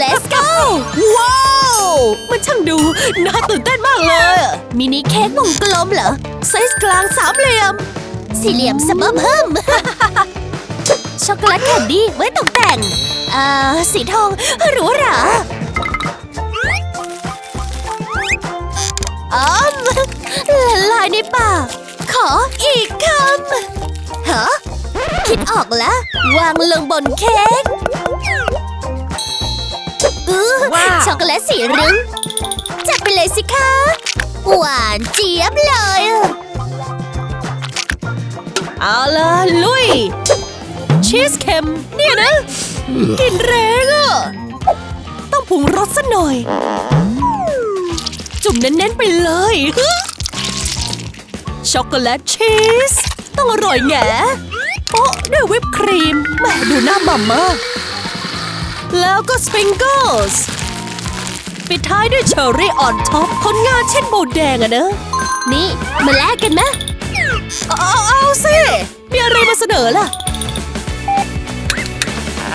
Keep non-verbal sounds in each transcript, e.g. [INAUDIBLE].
let's go ว้าว มันช่างดู น่าตื่นเต้นมากเลย มินิเค้กวงกลมเหรอ ไซส์กลางสามเหลี่ยม สี่เหลี่ยมสมอเพิ่ม ช็อกโกแลตแคนดี้ไว้ตกแต่ง อ่า สีทองหรูหราอ้อมละลายในปาก ขออีกคำฮะคิดออกแล้ว วางลงบนเค้ก อื้อว้าว ช็อกโกแลตสีรุ้งจัดไปเลยสิคะ หวานเจี๊ยบเลยอะเอาล่ะลุย ชีสเค็มเนี่ยนะกลินแรงอะ ต้องปรุงรสซะหน่อย จุ่มเน้นๆไปเลย ช็อกโกแลตชีส ต้องอร่อยแง่โป๊ะด้วยวิปครีมแหม่ดูหน้าหม่ำมาก แล้วก็สปริงเกิลส์ปิดท้ายด้วยเชอร์รี่ออนท็อปผลงานเช่นโบแดงอะเนอะนี่ มาแลกกันไหมเอาเอาสิมีอะไรมาเสนอล่ะ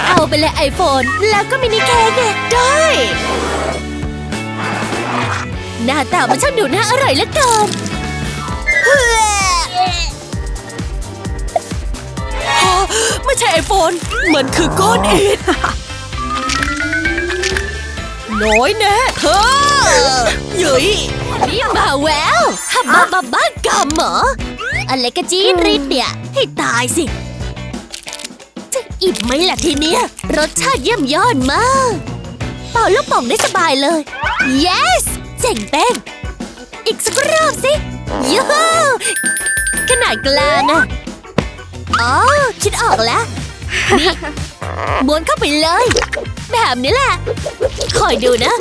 เอาไปเลยไอโฟนแล้วก็มินิเค้กไงได้ หน้าตามันช่างดูน่าอร่อยเหลือเกินเฮ้ออ๋อไม่ใช่ไอโฟนเหมือนคือก้อนอิฐ น้อยแน่เธอหยุยนี่มาแววฮับบ้าบ้าบ้ากำเหรออะไรกะจีนรีดเนี่ย ให้ตายสิ จะอิ่มไหมล่ะทีเนี้ย รสชาติเยี่ยมยอดมาก เป่าลูกป่องได้สบายเลย yes เจ๋งเป้งอีกสักรอบสิยูหูขนาดกลางอะอ๋อ คิดออกแล้ว นี่ ม้วนเข้าไปเลย แบบนี้แหละ คอยดูนะ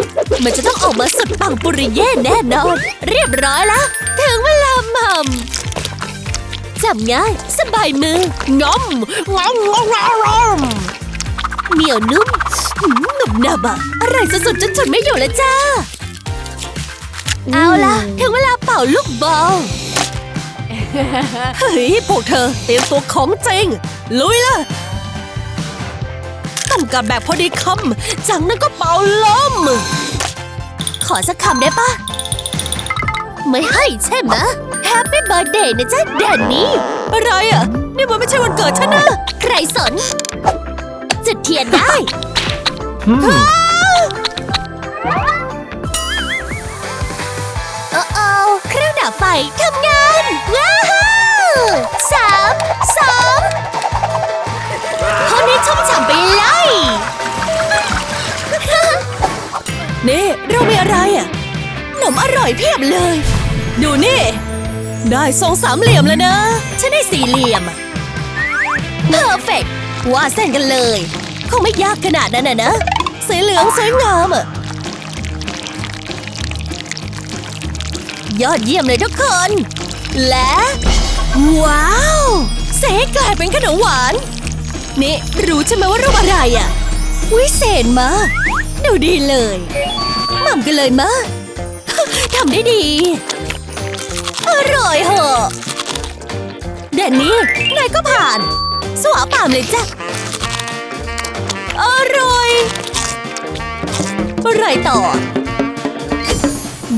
มันจะต้องออกมาสุดปังปุริเย่แน่นอน เรียบร้อยแล้ว ถึงเวลาหม่ำจับง่าย สบายมืองอมงอมงอมงอมงอมเหนียวนุ่มหืมหนุบหนับอะอร่อยสุดๆจนทนไม่อยู่แล้วจ้า เอาล่ะ ถึงเวลาเป่าลูกบอลเฮ้ยพวกเธอเตรียมตัวของจริง ลุยละ การแบบพอดีคำจากนั้นก็เป่าลม ขอสักคำได้ปะ ไม่ให้ใช่ไหมแฮปปี้เบิร์ดเดย์นะจ๊ะแดนนี่ อะไรอะ นี่มันไม่ใช่วันเกิดฉันนะ ใครสน จุดเทียนได้ มอร่อยเพียบเลย ดูนี่ ได้ทรงสามเหลี่ยมแล้วนะ ฉันได้สี่เหลี่ยมเพอร์เฟกวาดเส้นกันเลย คงไม่ยากขนาดนั้นนะนะสีเหลืองสวยงามอะยอดเยี่ยมเลยทุกคน และ ว้าวเสกกลายเป็นขนมหวาน นี่รู้ใช่ไหมว่ารูปอะไรอะวิเศษมากดูดีเลยหม่ำกันเลยมะทำได้ดี อร่อยเหอะเดนนี้นายก็ผ่าน สวาปามเลยจ้ะ อร่อยอะไรต่อ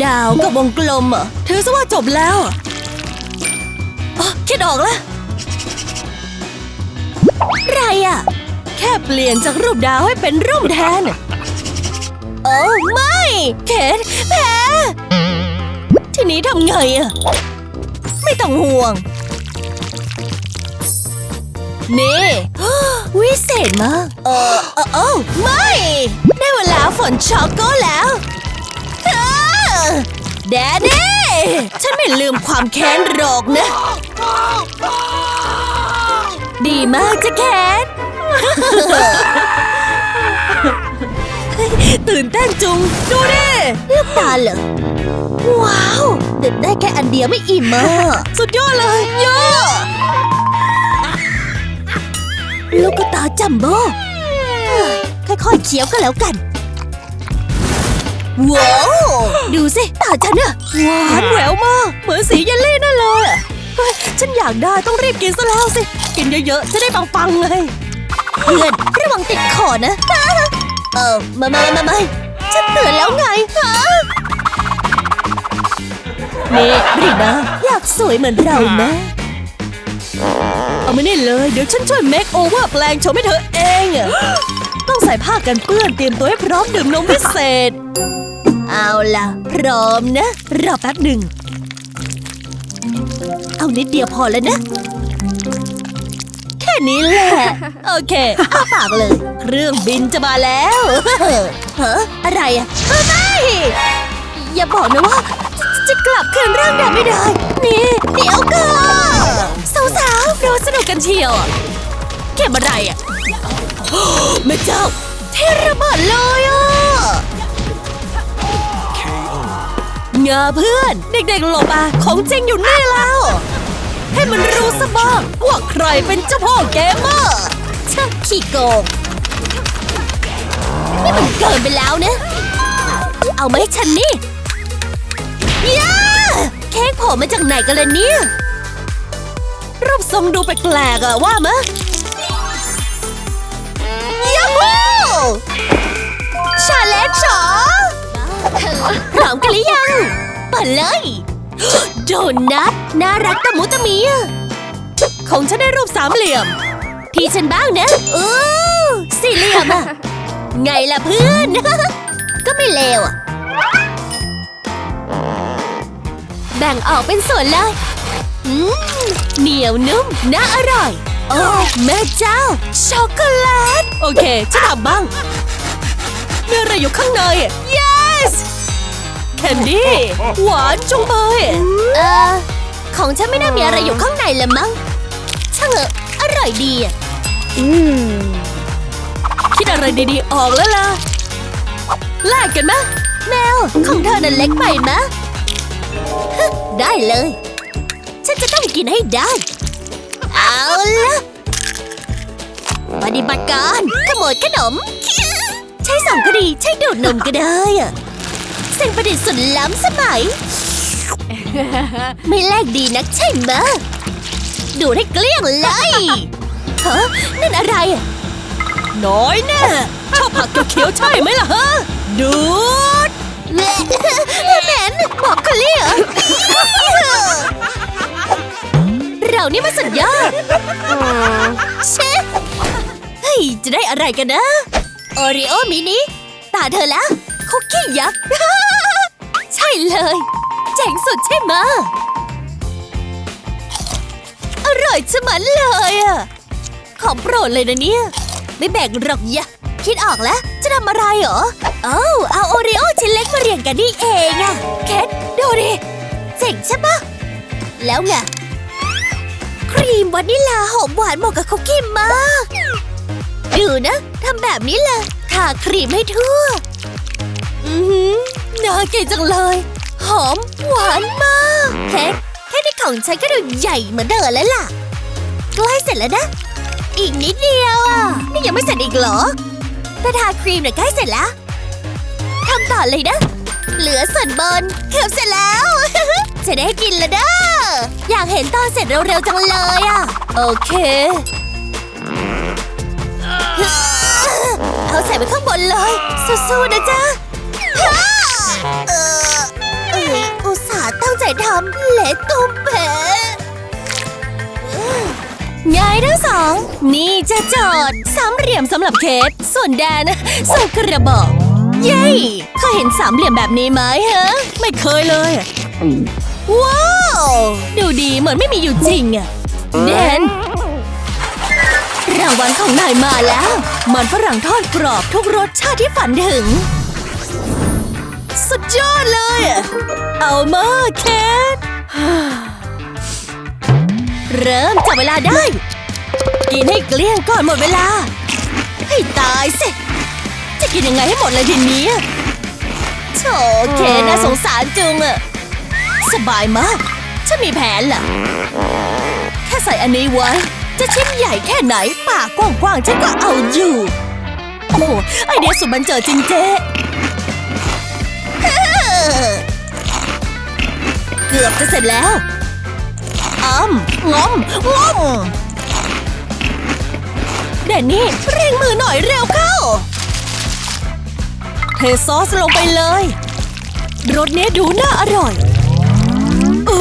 ดาวกับวงกลมเหรอถือซะว่าจบแล้วอ๋อคิดออกล้วไรอะ แค่เปลี่ยนจากรูปดาวให้เป็นรูปแทน โอ้ไม่ เคนแพ้ ทีนี้ทำไงอะไม่ต้องห่วง นี่วิเศษมาก เออเออเออไม่ ได้เวลาฝนช็อกโกแล้วแดดดี้ฉันไม่ลืมความแค้นหรอกนะ ดีมากจ้ะแคนตื่นเต้นจุง ดูดิลูกตาเหรอ ว้าวแต่ได้แค่อันเดียวไม่อิ่มอะสุดยอดเลยเยอะลูกตาจัมโบ้เฮ้ยค่อยๆเคี้ยวก็แล้วกัน ว้าว ดูสิตาฉันอะหวานแหววมาก เหมือนสีเยลลี่นั่นเลยอะเฮ้ยฉันอยากได้ต้องรีบกินซะแล้วสิ กินเยอะๆ จะได้ปังๆเลย เพื่อน ระวังติดคอนะ เออมามามามาฉันเตือนแล้วไงฮะ นี่รีนาอยากสวยเหมือนเราไหมเอามานี่เลย เดี๋ยวฉันช่วยเมคโอเวอร์แปลงโฉมให้เธอเองอะต้องใส่ผ้ากันเปื้อนเตรียมตัวให้พร้อมดื่มนมพิเศษ เอาล่ะ พร้อมนะ รอแป๊บหนึ่ง เอานิดเดียวพอแล้วนะ แค่นี้แหละ โอเคอ้าปากเลย เครื่องบินจะมาแล้ว เฮ้ออะไรอะเฮ้ยไม่อย่าบอกนะว่า จะกลับคืนร่างเดิมไม่ได้ นี่เดี๋ยวก่อนสาวๆเราสนุกกันเชียวเก็บอะไรอะแม่เจ้าเทระเบิดเลยอะเงาเพื่อน เด็กๆหลบอะของจริงอยู่นี่แล้ว ให้มันรู้ซะบ้างว่าใครเป็นเจ้าพ่อเกมเมอร์ช่างขี้โกงนี่มันเกินไปแล้วนะเอามาให้ฉันนี่ ย่าเค้กโผล่มาจากไหนกันล่ะเนี่ย รูปทรงดูแปลกๆอะว่ามะยูฮูชาเลนจ์หรอพร้อมกันหรือยังเปิดเลย โดนัทน่ารักตะมุตะมีอะของฉันได้รูปสามเหลี่ยมที่ฉันบ้างนะอู้สี่เหลี่ยมอะไงล่ะเพื่อน ก็ไม่เลวอะ แบ่งออกเป็นส่วนเลย อืม เหนียวนุ่ม น่าอร่อย โอ้แม่เจ้า ช็อกโกแลต โอเคฉันทำบ้างมีอะไรอยู่ข้างใน yes แคนดี้หวานจุงเบยเออของฉันไม่น่ามีอะไรอยู่ข้างในละมั้ง ช่างเหอะอร่อยดีอะอืมคิดอะไรดีๆ ออกแล้วล่ะแลกกันมะ แมว ของเธอน่ะเล็กไปมะฮะ ได้เลย ฉันจะต้องกินให้ได้ เอาละปฏิบัติการขโมยขนม ใช้สองก็ดีใช้ดูดนมก็ได้อะเสิ่งประดิษฐ์สุดล้ำสมัย ไม่แลกดีนักใช่ไหมดูดให้เกลี้ยงเลยฮะนั่นอะไรอะน้อยแน่ชอบผักเขียวๆใช่ไหมล่ะฮะดูด แหม่แหมนบอกคนเลี้ยเรานี่มันสุดยอดเชฟเฮ้ย จะได้อะไรกันนะ โอริโอมินิตาเธอแล้วคุกกี้ยักษ์ใช่เลย เจ๋งสุดใช่ไหมอร่อยชะมัดเลยอะของโปรดเลยนะเนี่ย ไม่แบ่งหรอกยะ คิดออกแล้ว จะทำอะไรเหรอเอ้เอาโอริโอชิ้นเล็กมาเรียงกันนี่เองอะแคทดูดิเจ๋งใช่ปะแล้วไงครีมวานิลาหอมหวานเหมาะกับคุกกี้มากดูนะทำแบบนี้เลยทาครีมให้ทั่ว อือหือน่ากินจังเลย หอมหวานมากเค้กแค่ที่ของฉันก็ดูใหญ่เหมือนเดิมแล้วล่ะ ใกล้เสร็จแล้วนะ อีกนิดเดียวอะนี่ยังไม่เสร็จอีกเหรอ แต่ทาครีมเนี่ยใกล้เสร็จแล้วทำต่อเลยนะ เหลือส่วนบนเกือบเสร็จแล้ว จะได้กินแล้วเด้ออยากเห็นตอนเสร็จเร็วๆจังเลยอะ โอเค เอาใส่ไปข้างบนเลยสู้ๆนะจ๊ะฮ่าเอ้ยอุตส่าห์ตั้งใจทำเละตุ้มเป๋ ไงทั้งสอง นี่จะจอดสามเหลี่ยมสำหรับเคสส่วนแดนส่งกระบอก เย้เคยเห็นสามเหลี่ยมแบบนี้ไหมฮะ ไม่เคยเลย ว้าว ดูดีเหมือนไม่มีอยู่จริงอะแดนรางวัลของนายมาแล้ว มันฝรั่งทอดกรอบทุกรสชาติที่ฝันถึง สุดยอดเลย เอามาเคท เริ่มจับเวลาได้ กินให้เกลี้ยงก่อนหมดเวลา ให้ตายสิ จะกินยังไงให้หมดเลยทีนี้โถเคน่าสงสารจุงอะสบายมาก ฉันมีแผนล่ะ แค่ใส่อันนี้ไว้ จะชิ้นใหญ่แค่ไหนปากกว้างๆฉันก็เอาอยู่ โอ้ไอเดียสุดบันเจิดจริงเจ๊เกือบจะเสร็จแล้ว อ้ำงอมงอมแดนนี่เร่งมือหน่อยเร็วเข้า เทซอสลงไปเลยรสเนี้ยดูน่าอร่อยโอ้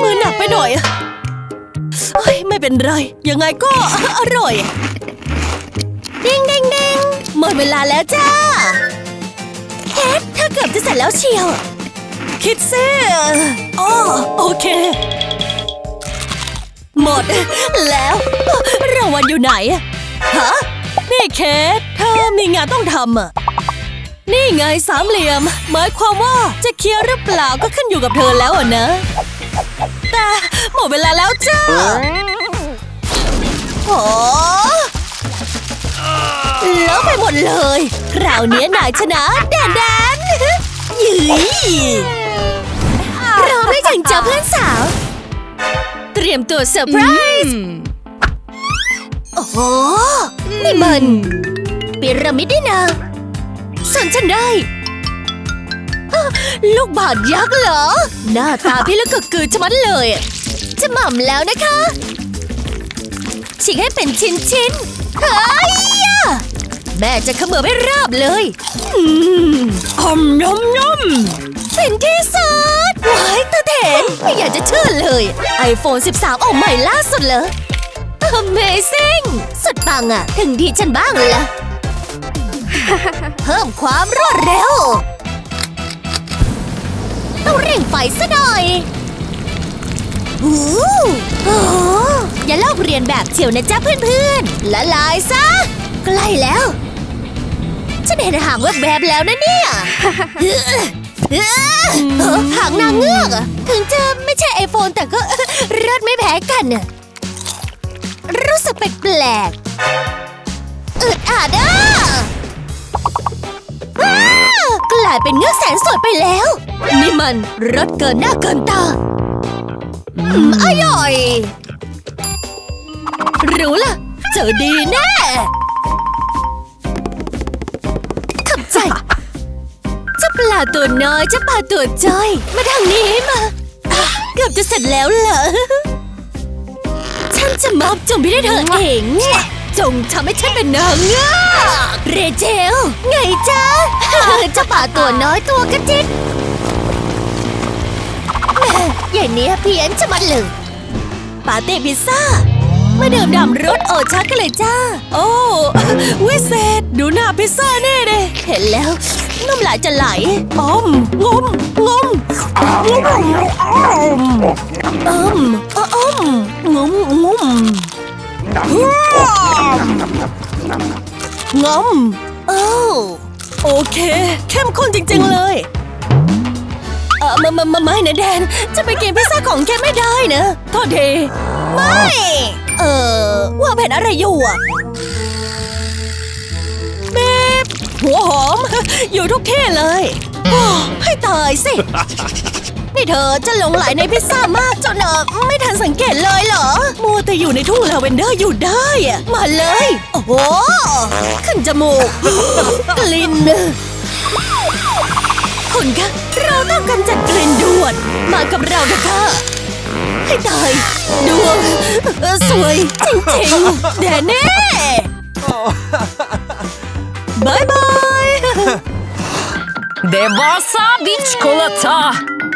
มือหนักไปหน่อยเฮ้ยไม่เป็นไร ยังไงก็อร่อยดิงดิงดิงหมดเวลาแล้วจ้าเฮ็ดเธอเกือบจะเสร็จแล้วเชียว คิดซิอ๋อโอเค หมด แล้วรางวัลอยู่ไหนอะฮะนี่เคทเธอมีงานต้องทำอะนี่ไงสามเหลี่ยม หมายความว่าจะเคลียร์หรือเปล่าก็ขึ้นอยู่กับเธอแล้วอะนะ แต่หมดเวลาแล้วจ้าโอ้เลอะไปหมดเลย คราวนี้นายชนะแดนแดนหยืยพร้อมได้ถึงเจ้าเพื่อนสาว เตรียมตัวเซอร์ไพรส์โอ้โหนี่มันพีระมิดนี่นะสนฉันได้ฮะลูกบาศก์ยักษ์เหรอ หน้าตาพี่ลึกกึกกือชะมัดเลยอะจะหม่ำแล้วนะคะฉีกให้เป็นชิ้นชิ้นๆเฮ้ยอะแม่จะเขมือบให้ราบเลยอืมอมยมยม ฟินที่สุดว้ายตาเถนไม่อยากจะเชื่อเลย iPhone 13 ออกใหม่ล่าสุดเลย Amazing สุดปังอะถึงที่ฉันบ้างละเพิ่มความรวดเร็ว ต้องเร่งไฟซะหน่อยหูโอ้อย่าลอกเรียนแบบเฉียวนะจ๊ะเพื่อนๆ ละลายซะ ใกล้แล้ว ฉันเห็นหางแวบๆแล้วนะเนี่ย เอ้อเอ้อหางนางเงือกอะถึงจะไม่ใช่ไอโฟนแต่ก็ เลิศไม่แพ้กันน่ะรู้สึกแปลกๆอึดอัดอะอ้ากลายเป็นเงือกแสนสวยไปแล้ว นี่มันรสเกินหน้าเกินตาอืมอร่อย รู้ล่ะ เจอดีแน่ ปลาตัวน้อยเจ้าปลาตัวจ้อย มาทางนี้มา เกือบจะเสร็จแล้วเหรอ ฉันจะมอบจงพี่ให้เธอเอง จงทำให้ฉันเป็นนางเงือกเรเชลไงจ๊ะเจ้าป่าตัวน้อยตัวกระจิตแหม่ใหญ่เนี้ยเพี้ยนจะมันเลยปาเต้พิซซ่า มาดื่มด่ำรสโอชักกันเลยจ้า โอ้วิเศษ ดูหน้าพิซซ่าแน่เลยเห็นแล้วน้ำลายจะไหลอมงมงมงมอมอมงมงมงมโอ้โอเค เข้มข้นจริง ๆ เลยเออมามามาไม่นะแดน จะไปกินพิซซ่าของแกไม่ได้นะ โทษทีไม่ เออว่าแผนอะไรอยู่อะเบบหัวหอม อยู่ทุกที่เลยโอ้ให้ตายสิ นี่เธอจะหลงไหลในพิซซ่ามากจนเออไม่ทันสังเกตเลยเหรอ มัวแต่อยู่ในทุ่งลาเวนเดอร์อยู่ได้อะมาเลย โอ้โห ขึ้นจมูก กลิ่นคุณคะเราต้องกำจัดกลิ่นด่วน มากับเราเถอะค่ะ ให้ตายดวงเออสวยจริงๆแดนเน่บายบาย Devasa [LAUGHS] bir çikolata.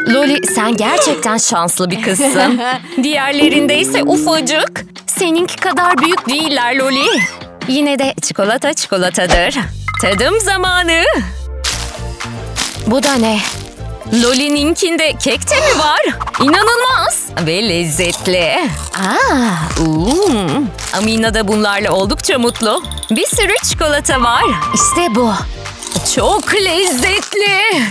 Loli sen gerçekten şanslı bir kızsın. [LAUGHS] Diğerlerinde ise ufacık. Seninki kadar büyük değiller Loli. Yine de çikolata çikolatadır. Tadım zamanı. Bu da ne? Loli'ninkinde kek de mi var? İnanılmaz ve lezzetli. Aa, uuu. Amina da bunlarla oldukça mutlu. Bir sürü çikolata var. İşte bu. Çok lezzetli.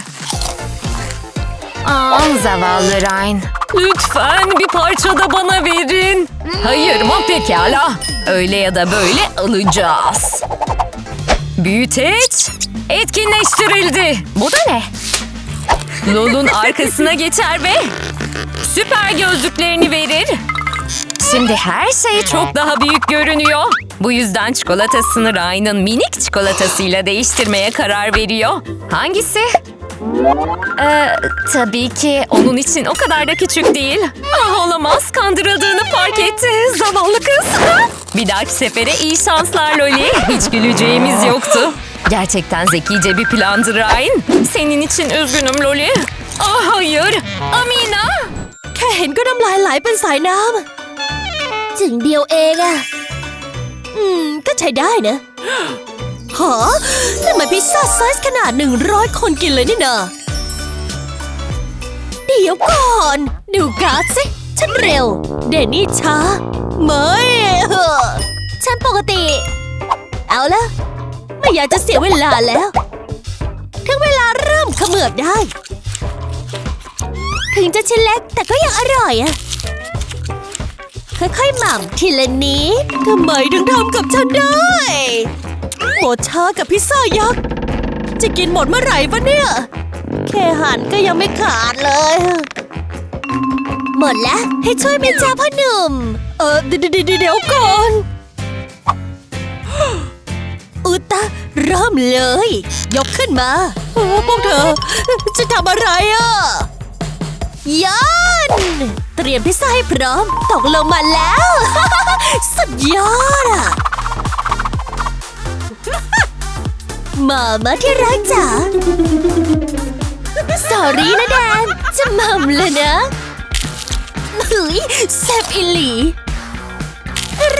Aa, zavallı Ryan. Lütfen bir parça da bana verin. Hayır mı pekala. Öyle ya da böyle alacağız. Büyüteç etkinleştirildi. Bu da ne? Lol'un arkasına geçer ve süper gözlüklerini verir. Şimdi her şey çok daha büyük görünüyor. Bu yüzden çikolatasını Ryan'ın minik çikolatasıyla değiştirmeye karar veriyor. Hangisi? Ee, tabii ki onun için o kadar da küçük değil. Ah olamaz kandırıldığını fark etti. Zavallı kız. Bir dahaki sefere iyi şanslar Loli. Hiç güleceğimiz yoktu. Gerçekten zekice bir plandı Ryan. Senin için üzgünüm Loli. Ah hayır. Amina. แค่เห็นก็น้ำลายไหลเป็นสายน้ำจึงเดียวเองอะอืม ก็ใช้ได้นะหอนั่นมันพิซซ่าไซส์ขนาด 100 คนกินเลยนี่นาเดี๋ยวก่อน ดูการ์ดสิ ฉันเร็ว เดนนี่ช้า ไม่ฉันปกติ เอาละ ไม่อยากจะเสียเวลาแล้ว ถึงเวลาเริ่มขมือบได้ ถึงจะชิ้นเล็กแต่ก็ยังอร่อยอะค่อยๆหม่ำทีละนิดทำไมถึงทำกับฉันได้หมดชากับพิซซ่ายักษ์ จะกินหมดเมื่อไหร่ปะเนี่ย แค่หั่นก็ยังไม่ขาดเลย หมดแล้ว ให้ช่วยไหมจ้าพ่อหนุ่ม เออเดี๋ยวก่อน อุตะเริ่มเลย ยกขึ้นมาโอ้พวกเธอ จะทำอะไรอะยันเตรียมพิซซ่าให้พร้อม ตกลงมาแล้ว สุดยอดอะมามาที่รักจ๋าสอรี่นะแดน จะมัมเลยนะเฮ้ยแซ่บอิหลี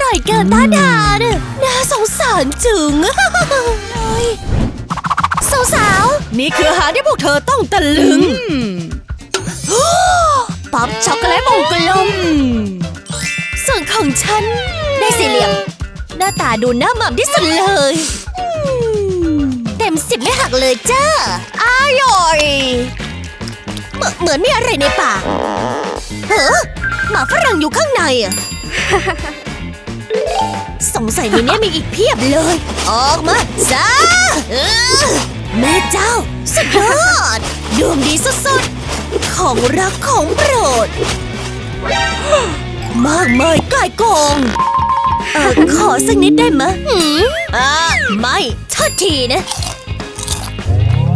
ร่อยเกินต้านทานอะน่าสงสารจึงเฮ้ยสาวๆนี่คืออาหารที่พวกเธอต้องตะลึงป๊อปช็อกโกแลตวงกลมส่วนของฉันได้สี่เหลี่ยม หน้าตาดูน่าหม่ำที่สุดเลยอืมเต็มสิบไม่หักเลยจ้าอร่อยเหมือนเหมือนมีอะไรในปากเฮ้อหมาฝรั่งอยู่ข้างในอะ สงสัยในนี้มีอีกเพียบเลย ออกมาซะแม่เจ้า สุดยอดดวงดีสุดๆ ของรักของโปรด มากมายกายกองเออขอสักนิดได้ไหมะหืมอ่าไม่โทษทีนะ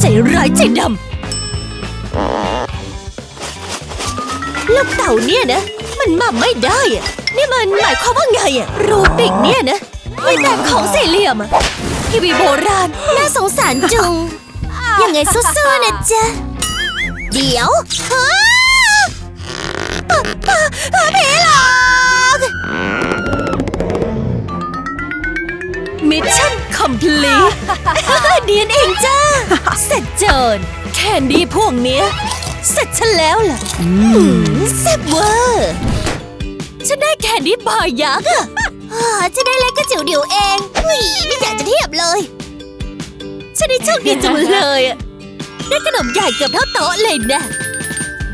ใจร้ายใจดำลูกเต่าเนี่ยนะ มันมาไม่ได้อะนี่มันหมายความว่าไงอะรูบิกเนี่ยนะไม่แต่ของสี่เหลี่ยมอะทีวีโบราณ น่าสงสารจุง ยังไงสู้ๆนะจ๊ะ เดี๋ยวฮะปะปะปะผีหลอกมิชชั่นคอมพลีทเดียนเองจ้า เสร็จเจินแคนดี้พวกเนี้ย เสร็จฉันแล้วล่ะอืมแซ่บเวอร์ ฉันได้แคนดี้บาร์ยักษ์อะอ่าฉันได้เล็กกระจิ๋วเดียวเองอุ้ยไม่อยากจะเทียบเลย ฉันได้โชคดีจังเลยอะได้ขนมใหญ่เกือบเท่าโต๊ะเลยนะ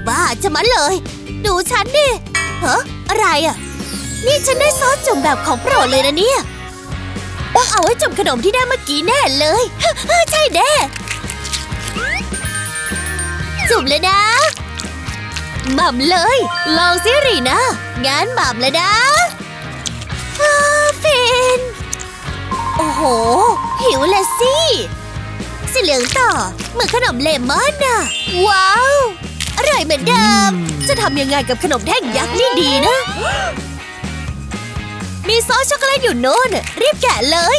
บ้าจะมันเลย ดูฉันดิเฮ้ออะไรอะ นี่ฉันได้ซอสจุ่มแบบของโปรดเลยนะเนี่ยต้องเอาไว้จุ่มขนมที่ได้เมื่อกี้แน่เลยใช่แน่จุ่มเลยนะ หม่ำเลย ลองซิรีนะงั้นหม่ำเลยนะฟิน โอ้โห หิวเลยสิ สีเหลืองต่อ เหมือนขนมเลมอนน่ะ ว้าว อร่อยเหมือนเดิม จะทำยังไงกับขนมแท่งยักษ์นี่ดีนะ มีซอสช็อกโกแลตอยู่โน่นน่ะรีบแกะเลย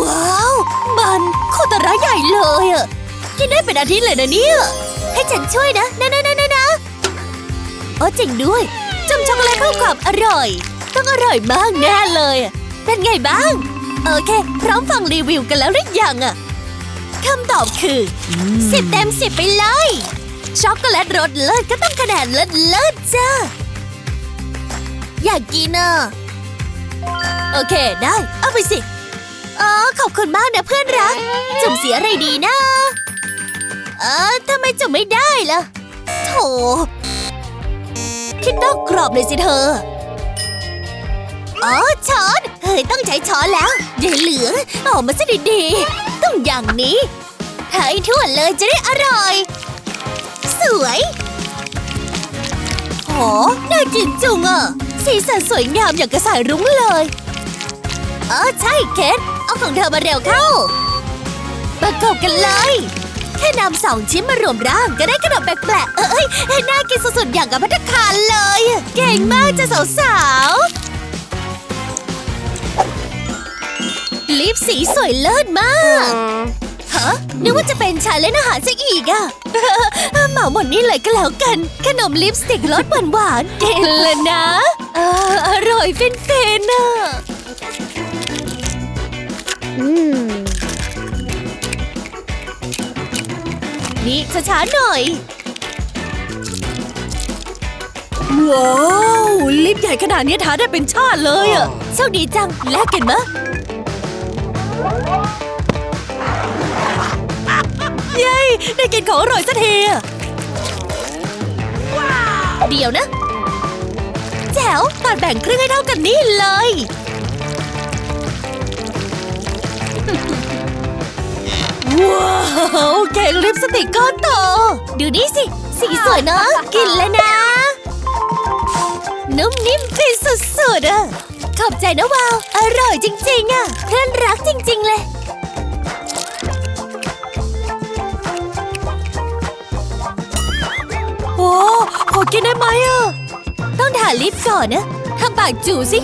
ว้าว มันโคตรร้ายใหญ่เลยอะกินได้เป็นอาทิตย์เลยนะเนี่ย ให้ฉันช่วยนะนะนะนะนะนะโอ้จริงด้วยจำช็อกโกแลตเพื่อความอร่อย ต้องอร่อยมากแน่เลย เป็นไงบ้าง โอเค พร้อมฟังรีวิวกันแล้วหรือยังอะคำตอบคือสิบเต็มสิบไปเลย ช็อกโกแลตรสเลิศก็ต้องคะแนนเลิศเลิศจ้าอยากกินอะโอเคได้ เอาไปสิ อ๋อ ขอบคุณมากนะเพื่อนรัก จุ่มเสียอะไรดีนะ เออทำไมจุ่มไม่ได้ล่ะ โถ คิดนอกกรอบเลยสิเธอ อ๋อ ช้อน เฮ้ย ต้องใช้ช้อนแล้วอย่าเหลืองออกมาซะดีๆ ต้องอย่างนี้เฮ้ยทั่วเลยจะได้อร่อย สวยโหน่ากินจุงอะ สีสันสวยงามอย่างกระสายรุ้งเลยเออใช่เคทเอาของเธอมาเร็วเข้าประกอบกันเลย แค่นำสองชิ้นมารวมร่างก็ได้ขนมแปลกๆ เอ้ยให้น่ากินสุดๆอย่างกับพัตคารเลย เก่งมากจ้ะสาวๆลิปสีสวยเลิศมากฮะนึกว่าจะเป็นชาเลนอาหารซะอีกอะเหมาหมดนี่เลยก็แล้วกัน ขนมลิปสติกรสหวานหวานๆกินเลยนะออร่อยเฟนๆน่ะ นี่ช้าๆหน่อย ว้าวลิปใหญ่ขนาดนี้ทาได้เป็นชาติเลยอะโชคดีจังแลกกันมะเย้ได้กินของอร่อยสักทีอะเดี๋ยวนะ แจ๋วตัดแบ่งครึ่งให้เท่ากันนี่เลย ว้าวเก่งลิปสติกก้อนโต ดูนี่สิ สีสวยเนอะกินแล้วนะ นุ่มนิ่มฟินสุดๆอะขอบใจนะวาว อร่อยจริง ๆอะเพื่อนรักจริง ๆ เลยโอ้ขอกินได้ไหมอะ ต้องทาลิปก่อนนะทำปากจูสิ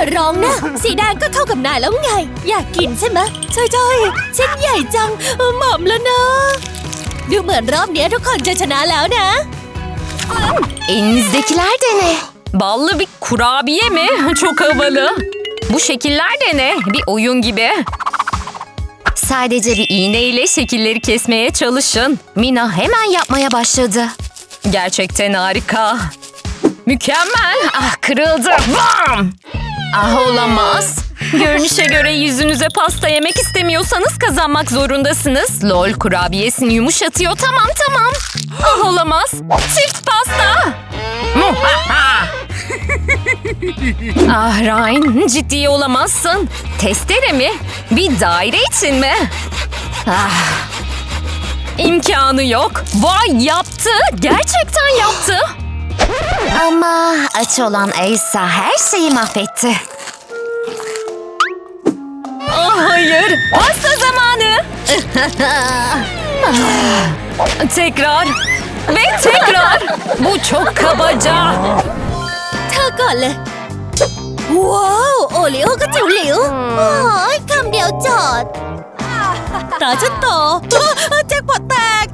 อย่าร้องนะ สีแดงก็เข้ากับนายแล้วไง อยากกินใช่ไหมใช่ใช่ๆชิ้นใหญ่จังเออหม่อมแล้วนะ ดูเหมือนรอบเนี้ยทุกคนจะชนะแล้วนะ Elinizdekiler de ne? Ballı bir kurabiye mi? [LAUGHS] Çok havalı. Bu şekiller de ne? Bir oyun gibi. Sadece bir iğne ile şekilleri kesmeye çalışın. Mina hemen yapmaya başladı. Gerçekten harika. Mükemmel. Ah kırıldı. Bam! Ah olamaz. Görünüşe göre yüzünüze pasta yemek istemiyorsanız kazanmak zorundasınız. Lol kurabiyesini yumuşatıyor. Tamam tamam. Ah olamaz. Çift pasta. [LAUGHS] Ah Ryan ciddi olamazsın. Testere mi? Bir daire için mi? Ah. İmkanı yok. Vay yaptı. Gerçekten yaptı. Ama aç olan Elsa her şeyi mahvetti. Oh hayır. Pasta zamanı. tekrar. Ve tekrar. Bu çok kabaca. เธอก่อนเลย ว้าว โอริโอก็จิ๋วหลิวโอ้ยคำเดียวจอด ตาฉันต่ออ้าวแจ็คพอตแตก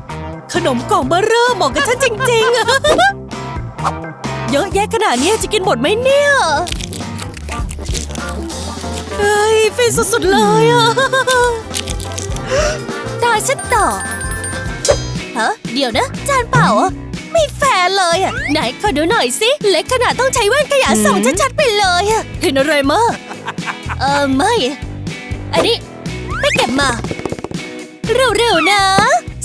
ขนมกล่องเบอร์เร่อเหมาะกับฉันจริงๆ เยอะแยะขนาดนี้จะกินหมดไหมเนี่ยเฮ้ยฟินสุดๆเลยอะตาฉันต่อฮะเดี๋ยวนะ จานเปล่าอะไม่แฟร์เลยอะไหนขอดูหน่อยสิเล็กขนาดต้องใช้แว่นขยายส่องชัดๆไปเลยอะเห็นอะไรมาเออไม่อันนี้ไปเก็บมา เร็วๆนะ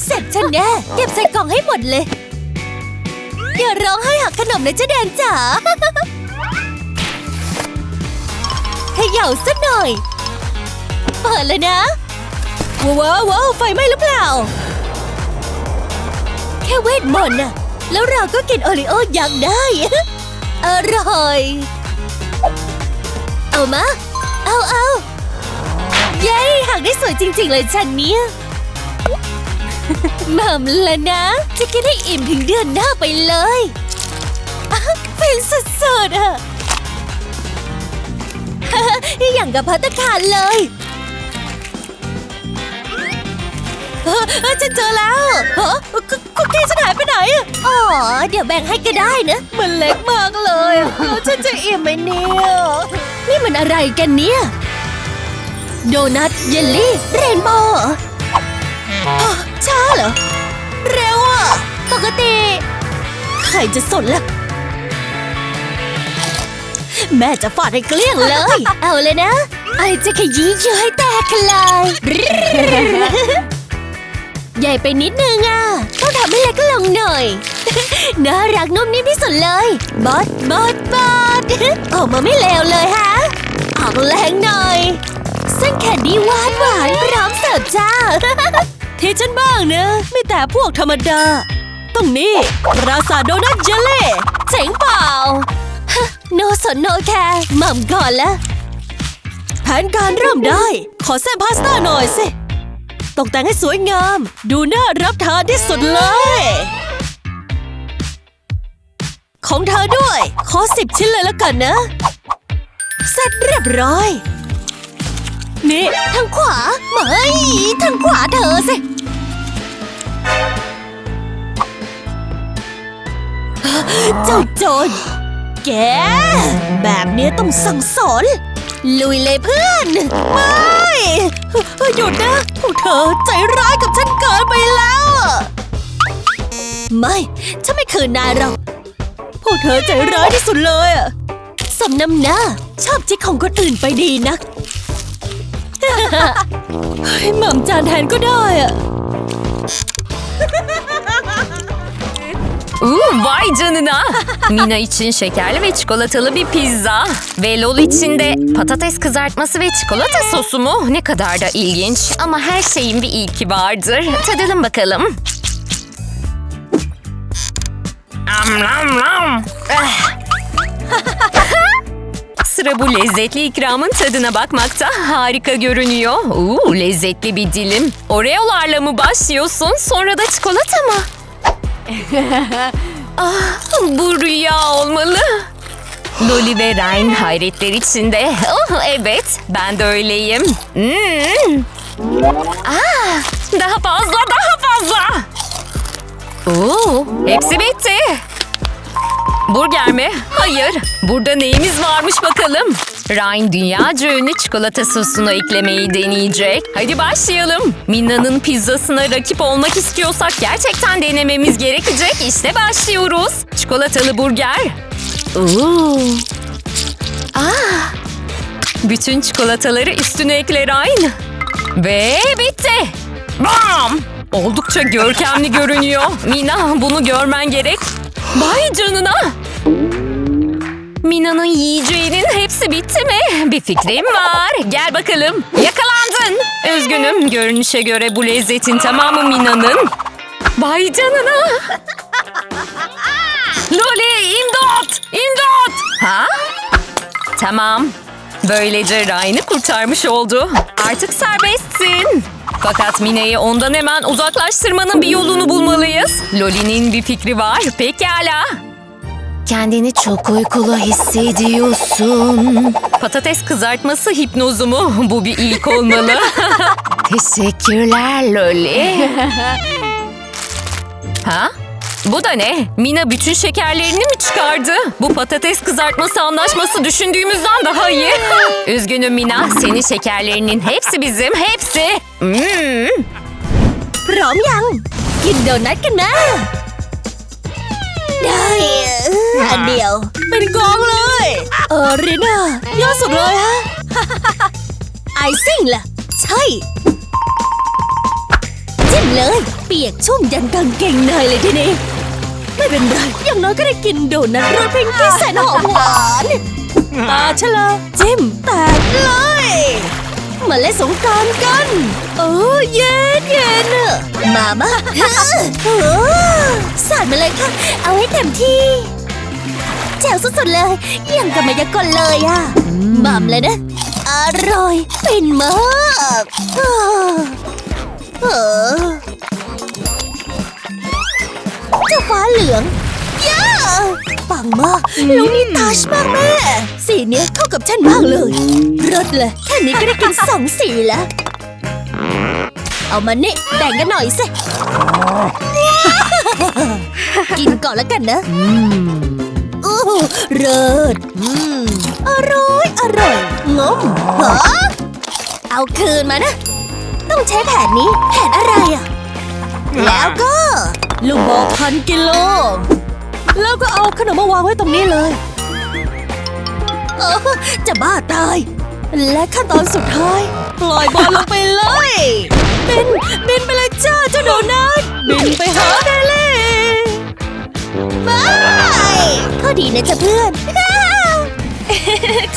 เสร็จฉันแน่เก็บใส่กล่องให้หมดเลย อย่าร้องให้หักขนมนะเจ๊แดงจ๋าเขย่าซะหน่อย เปิดเลยนะว้าวว้าวไฟไหม้หรือเปล่า แค่เวทมนต์น่ะ แล้วเราก็กินโอริโอยักษ์ได้ อร่อย เอามา เอาเอาเย้หักได้สวยจริง ๆ เลยฉันเนี่ย หม่ำแล้วนะ จะกินให้อิ่มถึงเดือนหน้าไปเลยอะเป็นสุดๆอะอย่างกับพัตตาคารเลยเฮ้ยฉันเจอแล้วเฮ้ยคุคุกกี้ฉันหายไปไหนอะอ๋อ เดี๋ยวแบ่งให้ก็ได้นะ มันเล็กมากเลยแล้วฉันจะอิ่มไหมเนี่ยนี่มันอะไรกันเนี่ย โดนัทเยลลี่ เรนโบว์ เหรอฮะช้าเหรอ เร็วอะ ปกติ ใครจะสนล่ะ แม่จะฟาดให้เกลี้ยงเลย เอาเลยนะ ไอจะขยี้เยอะให้แตกเลยใหญ่ไปนิดนึงอะ ต้องทำให้เล็กลงหน่อย น่ารักนุ่มนิ่มที่สุดเลย บอสบอสบอสออกมาไม่เลวเลยฮะ ออกแรงหน่อย เส้นแคนดี้หวานหวานพร้อมเสิร์ฟจ้า ทีฉันบ้างเนอะไม่แต่พวกธรรมดาต้องนี่ปราสาทโดนัทเจลเล่เจ๋งเปล่าฮโนสนโนแคร์หม่ำก่อนละแผนการเริ่มได้ ขอเส้นพาสต้าหน่อยสิ ตกแต่งให้สวยงาม ดูน่ารับทานที่สุดเลยขของเธอด้วย ขอสิบชิ้นเลยแล้วกันนะ เสร็จเรียบร้อย นี่ ทางขวาไม่ทางขวาเธอสิ เจ้าโจรแก แบบนี้ต้องสั่งสอน ลุยเลยเพื่อน ไม่หยุดนะพวกเธอใจร้ายกับฉันเกินไปแล้ว ไม่ ฉันไม่คืนนายหรอกพวกเธอใจร้ายที่สุดเลยอะสมน้ำหน้า ชอบจิกของคนอื่นไปดีนักเฮ้หม่ำจานแทนก็ได้อะ Uuu vay canına. Mina için şekerli ve çikolatalı bir pizza. Ve Lol için de patates kızartması ve çikolata sosu mu? Ne kadar da ilginç. Ama her şeyin bir ilki vardır. Tadalım bakalım. Am lam lam. Sıra bu lezzetli ikramın tadına bakmakta harika görünüyor. Uuu lezzetli bir dilim. Oreolarla mı başlıyorsun sonra da çikolata mı? [LAUGHS] Bu rüya olmalı. Loli ve Ryan hayretler içinde. Oh evet, ben de öyleyim. Hmm. Aa, daha fazla, daha fazla. Oo, hepsi bitti. Burger mi? Hayır. Burada neyimiz varmış bakalım. Ryan dünyaca ünlü çikolata sosunu eklemeyi deneyecek. Hadi başlayalım. Minna'nın pizzasına rakip olmak istiyorsak gerçekten denememiz gerekecek. İşte başlıyoruz. Çikolatalı burger. Oo. Ah. Bütün çikolataları üstüne ekle Ryan. Ve bitti. Bam! Oldukça görkemli görünüyor. Mina bunu görmen gerek. Vay canına. Mina'nın yiyeceğinin hepsi bitti mi? Bir fikrim var. Gel bakalım. Yakalandın. Üzgünüm. Görünüşe göre bu lezzetin tamamı Mina'nın. Vay canına. Loli imdat! İmdat! Ha? Tamam. Böylece Ryan'ı kurtarmış oldu. Artık serbestsin. Fakat Mine'yi ondan hemen uzaklaştırmanın bir yolunu bulmalıyız. Loli'nin bir fikri var. Pekala. Kendini çok uykulu hissediyorsun. Patates kızartması hipnozu mu? Bu bir ilk olmalı. [LAUGHS] Teşekkürler Loli. [LAUGHS] ha? Bu da ne? Mina bütün şekerlerini mi çıkardı? Bu patates kızartması anlaşması düşündüğümüzden daha iyi. [LAUGHS] Üzgünüm Mina. Senin şekerlerinin hepsi bizim. Hepsi. Hmm. พร้อมยัง กินโดนัทกันนะ ได้เอออันเดียว เป็นกองเลย เออริน่ายอดสุดเลยฮะ ไอซิ่งล่ะ ใช่จิ้มเลย เปียกชุ่มยันกางเกงในเลยทีนี้ ไม่เป็นไร อย่างน้อยก็ได้กินโดนัทรสพิงกี้แสนหอมหวานตาชะลาจิ้มแตกเลย มาเล่นสงกรารกัน โอ้เย็นเย็นอะมามาเออสาดมาเลยค่ะ เอาให้เต็มที่ แจ๋วสุดๆเลยยังกับมายากลเลยอะหม่ำเลยนะ อร่อยฟินมากเออเออ จ้าฟ้าเหลืองย่าปังมากลูกนี่ตาชมากแม่ สีเนี้ยเข้ากับฉันมากเลยรสเลย แค่นี้ก็ได้กินสองสีแล้ว เอามานี่แบ่งกันหน่อยสิกินก่อนแล้วกันนะอู้หูเลิศอืมอร่อย อร่อยงมฮะเอาคืนมานะ ต้องใช้แผนนี้ แผนอะไรอะ แล้วก็ ลูกบอกพันกิโล แล้วก็เอาขนมมาวางไว้ตรงนี้เลยเออจะบ้าตาย และขั้นตอนสุดท้าย ปล่อยบอลลงไปเลย บิน บินไปเลยจ้าเจ้าโดนัทบินไปหาได้เลยบายก็ดีนะจ๊ะเพื่อน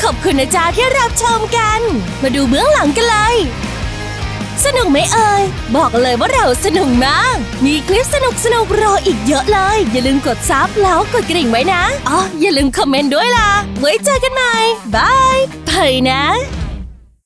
ขอบคุณนะจ๊ะที่รับชมกัน มาดูเบื้องหลังกันเลย สนุกไหมเอ่ย บอกเลยว่าเราสนุกมาก มีคลิปสนุกสนุกรออีกเยอะเลย อย่าลืมกดซับแล้วกดกระดิ่งไว้นะ อ๋อ อย่าลืมคอมเมนต์ด้วยล่ะ ไว้เจอกันใหม่ บาย ไปนะ